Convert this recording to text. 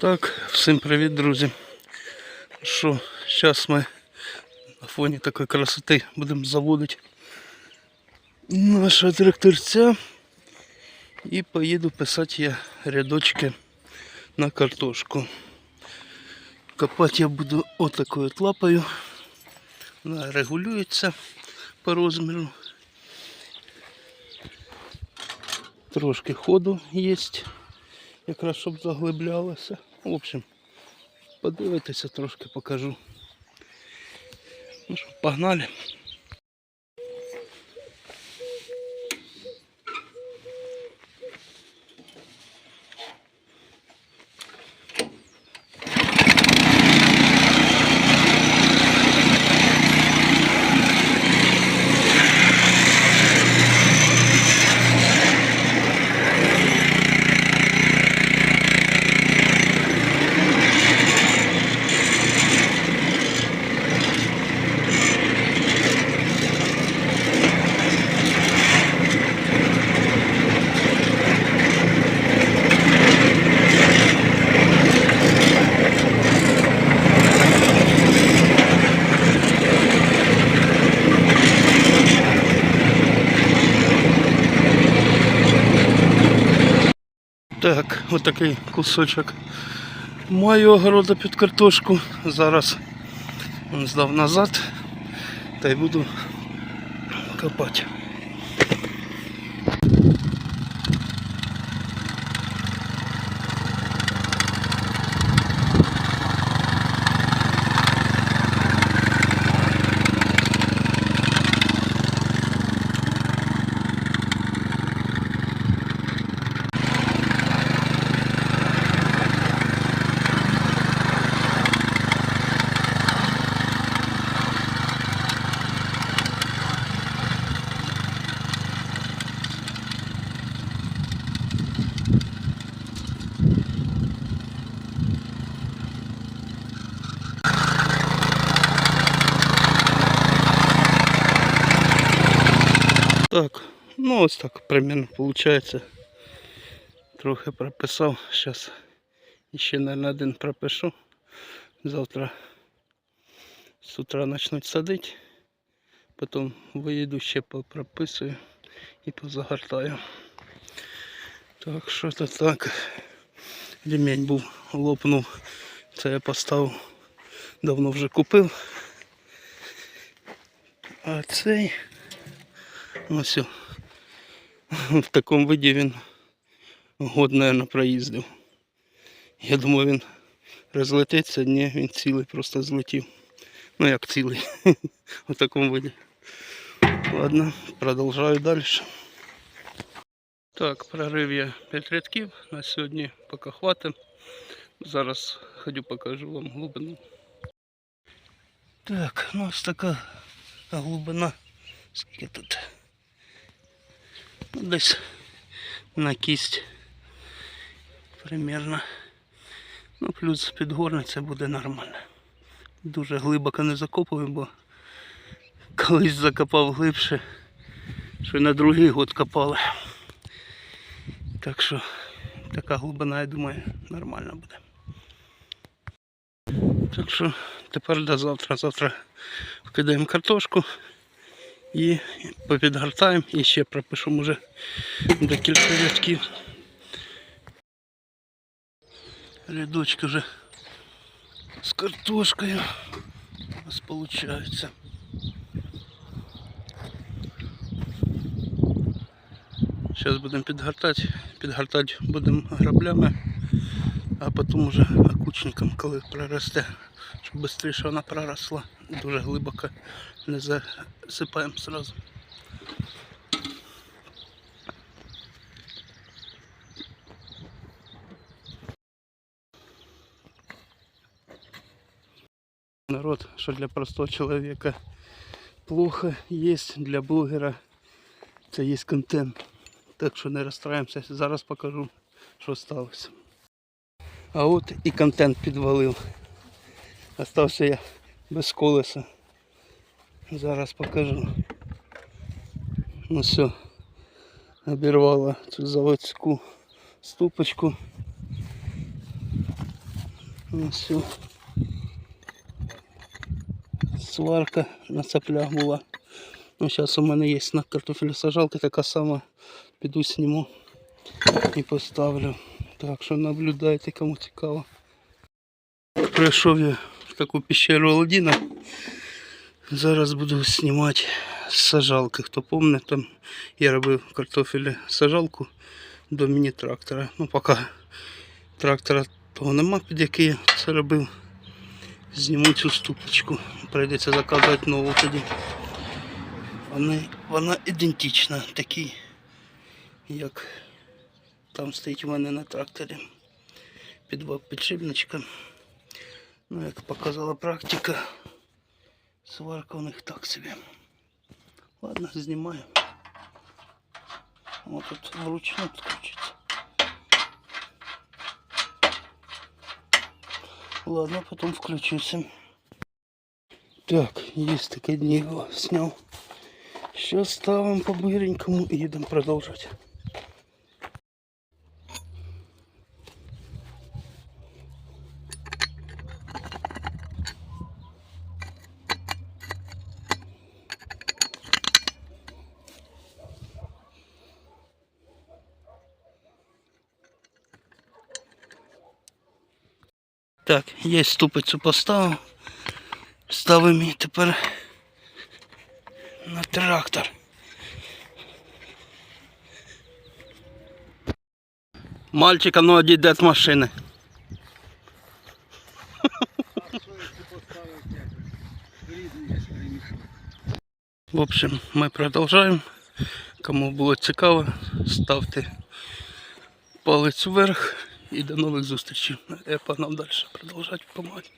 Так, всім привіт, друзі. Що, зараз ми на фоні такої красоти будемо заводити нашого тракторця і поїду писати я рядочки на картошку. Копати я буду отакою от лапою. Вона регулюється по розміру. Трошки ходу є, якраз щоб заглиблялося. В общем, подивитися трошки покажу. Ну що, погнали. Так, отакий кусочок маю огорода під картошку. Зараз здав назад та й буду копати. Так, ну ось так примерно получается. Трохи прописав. Зараз ще, наверное, один пропишу. Завтра з утра почнуть садити. Потім виїду ще попрописую і позагортаю. Так, що то так. Ремень був, лопнув. Це я поставив. Давно вже купив. А цей ось о, в такому виді він год, наверное, проїздив. Я думаю, він розлетиться, ні, він цілий просто злетів. Ну як цілий. В такому виді. Ладно, продовжую далі. Так, прорив я 5 рядків. На сьогодні поки хватить. Зараз ходю покажу вам глибину. Так, ну ось така глибина. Скільки тут? Десь на кість примерно. Ну, плюс підгорне це буде нормально. Дуже глибоко не закопую, бо колись закопав глибше, що на другий год копали. Так що така глибина, я думаю, нормально буде. Так що тепер до завтра. Завтра вкидаємо картошку і попідгортаємо і ще пропишу може декілька рядків. Рядочки вже з картошкою у нас виходить. Зараз будемо підгортати, підгортати будемо граблями, а потім уже окучником, коли проросте, щоб швидше вона проросла. Дуже глибоко не засипаємо одразу. Народ, що для простого чоловіка плохо є, для блогера це є контент. Так що не розстраємося. Зараз покажу, що сталося. А от і контент підвалив. Остався я без колеса. Зараз покажу. Ну все. Обірвала цю заводську ступочку. Ну все. Сварка на цеплях була. Ну, зараз у мене є на картофелесажалка така сама. Піду сніму і поставлю. Так що наблюдайте, кому цікаво. Прийшов я в таку пещеру Аладдіна. Зараз буду знімати сажалки. Хто пам'ятає, там я робив картофелі сажалку до міні-трактора. Ну, поки трактора того нема, під який я це робив. Зніму цю ступочку. Прийдеться заказувати нову тоді. Вона, вона ідентична, такій, як там стоїть у мене на тракторі. Під два підшипничка. Ну, як показала практика, сварка у них так собі. Ладно, знімаю. Вот тут вручну відключиться. Ладно, потом включуся. Так, есть таке діло, снял. Сейчас ставим по быренькому и едем продолжать. Так, є ступицю поставив. Ставимо її тепер на трактор. Мальчика, ну одійде від машини. В общем, ми продовжуємо. Кому було цікаво, ставте палець вверх і до нових зустрічей. Я погнав далі продовжувати допомагати.